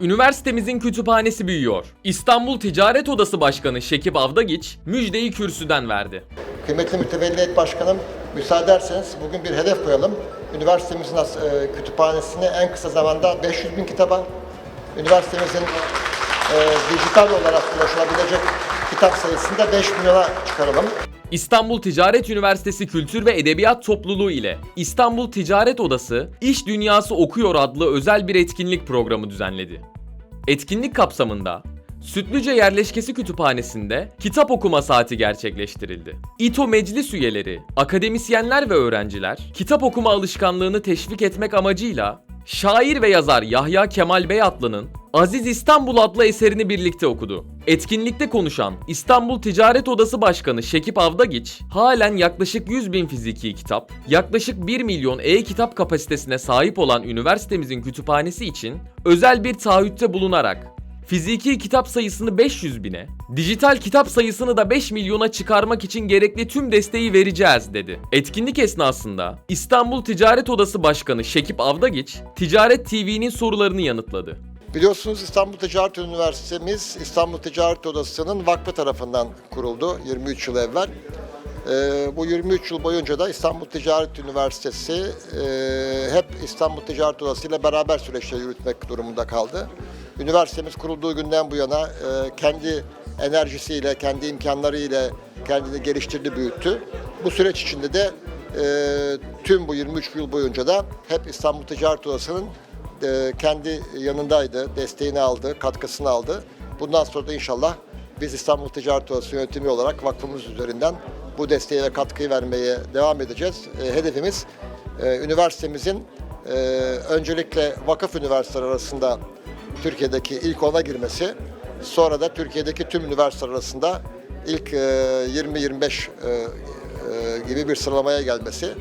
Üniversitemizin kütüphanesi büyüyor. İstanbul Ticaret Odası Başkanı Şekip Avdagiç müjdeyi kürsüden verdi. Kıymetli Mütevelliyet Başkanım, müsaade ederseniz bugün bir hedef koyalım. Üniversitemizin e, kütüphanesine en kısa zamanda 500 bin kitaba, üniversitemizin e, dijital olarak ulaşılabilecek kitap sayısını da 5 milyona çıkaralım. İstanbul Ticaret Üniversitesi Kültür ve Edebiyat Topluluğu ile İstanbul Ticaret Odası İş Dünyası Okuyor adlı özel bir etkinlik programı düzenledi. Etkinlik kapsamında Sütlüce Yerleşkesi Kütüphanesi'nde kitap okuma saati gerçekleştirildi. İTO meclis üyeleri, akademisyenler ve öğrenciler kitap okuma alışkanlığını teşvik etmek amacıyla şair ve yazar Yahya Kemal Beyatlı'nın Aziz İstanbul adlı eserini birlikte okudu. Etkinlikte konuşan İstanbul Ticaret Odası Başkanı Şekip Avdagiç, halen yaklaşık 100 bin fiziki kitap, yaklaşık 1 milyon e-kitap kapasitesine sahip olan üniversitemizin kütüphanesi için özel bir taahhütte bulunarak fiziki kitap sayısını 500 bine, dijital kitap sayısını da 5 milyona çıkarmak için gerekli tüm desteği vereceğiz dedi. Etkinlik esnasında İstanbul Ticaret Odası Başkanı Şekip Avdagiç, Ticaret TV'nin sorularını yanıtladı. Biliyorsunuz İstanbul Ticaret Üniversitemiz İstanbul Ticaret Odası'nın vakfı tarafından kuruldu 23 yıl evvel. Ee, bu 23 yıl boyunca da İstanbul Ticaret Üniversitesi e, hep İstanbul Ticaret Odası ile beraber süreçleri yürütmek durumunda kaldı. Üniversitemiz kurulduğu günden bu yana e, kendi enerjisiyle, kendi imkanlarıyla kendini geliştirdi, büyüttü. Bu süreç içinde de e, tüm bu 23 yıl boyunca da hep İstanbul Ticaret Odası'nın e, kendi yanındaydı, desteğini aldı, katkısını aldı. Bundan sonra da inşallah biz İstanbul Ticaret Odası yönetimi olarak vakfımız üzerinden bu desteği ve katkıyı vermeye devam edeceğiz. E, hedefimiz e, üniversitemizin öncelikle vakıf üniversiteler arasında Türkiye'deki ilk ona girmesi, sonra da Türkiye'deki tüm üniversiteler arasında ilk e, 20-25 e, e, gibi bir sıralamaya gelmesi.